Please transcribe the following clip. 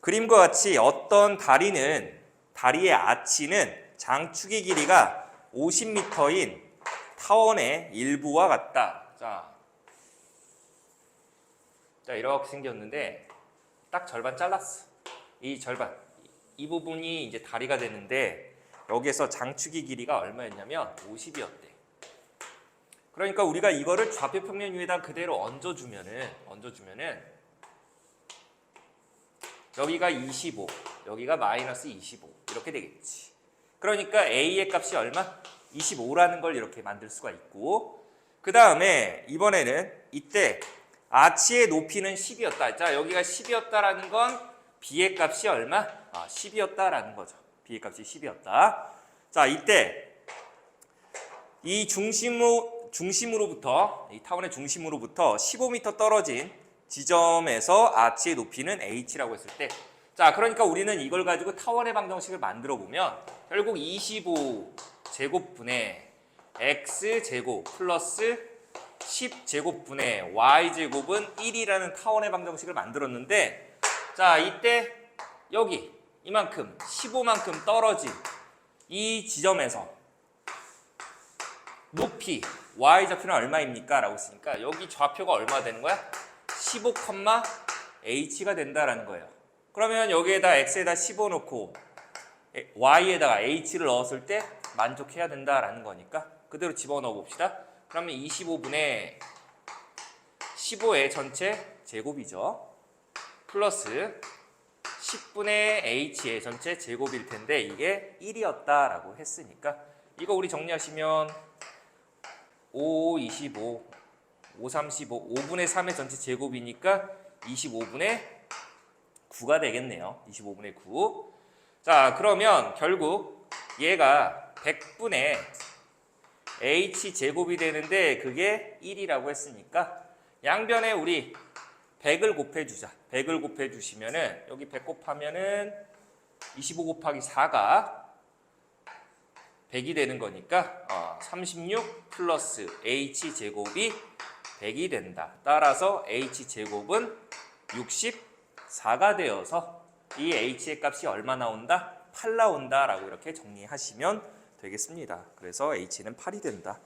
그림과 같이 어떤 다리는 다리의 아치는 장축의 길이가 50m인 타원의 일부와 같다. 자, 자 이렇게 생겼는데 딱 절반 잘랐어. 이 절반 이 부분이 이제 다리가 되는데 여기에서 장축의 길이가 얼마였냐면 50이었대. 그러니까 우리가 이거를 좌표 평면 위에다 그대로 얹어주면은 얹어주면은 여기가 25, 여기가 마이너스 25 이렇게 되겠지. 그러니까 a의 값이 얼마? 25라는 걸 이렇게 만들 수가 있고 그 다음에 이번에는 이때 아치의 높이는 10이었다. 자 여기가 10이었다라는 건 b의 값이 얼마? 아, 10이었다라는 거죠. b의 값이 10이었다. 자 이때 이 중심으로 중심으로부터 이 타원의 중심으로부터 15m 떨어진 지점에서 아치의 높이는 h라고 했을 때, 자 그러니까 우리는 이걸 가지고 타원의 방정식을 만들어 보면 결국 25 제곱분의 x 제곱 플러스 10 제곱분의 y 제곱은 1이라는 타원의 방정식을 만들었는데, 자 이때 여기 이만큼 15만큼 떨어진 이 지점에서 높이 y 좌표는 얼마입니까? 라고 했으니까 여기 좌표가 얼마 되는 거야? 15, h가 된다라는 거예요. 그러면 여기에다 x에다 15 놓고 y에다가 h를 넣었을 때 만족해야 된다라는 거니까 그대로 집어넣어 봅시다. 그러면 25분의 15의 전체 제곱이죠. 플러스 10분의 h의 전체 제곱일 텐데 이게 1이었다라고 했으니까 이거 우리 정리하시면 5, 25, 5, 35, 5분의 3의 전체 제곱이니까 25분의 9가 되겠네요. 25분의 9. 자, 그러면 결국 얘가 100분의 h 제곱이 되는데 그게 1이라고 했으니까 양변에 우리 100을 곱해 주자. 100을 곱해 주시면은 여기 100 곱하면은 25 곱하기 4가 100이 되는 거니까 어, 36 플러스 h 제곱이 100이 된다. 따라서 h 제곱은 64가 되어서 이 h의 값이 얼마 나온다? 8 나온다 라고 이렇게 정리하시면 되겠습니다. 그래서 h는 8이 된다.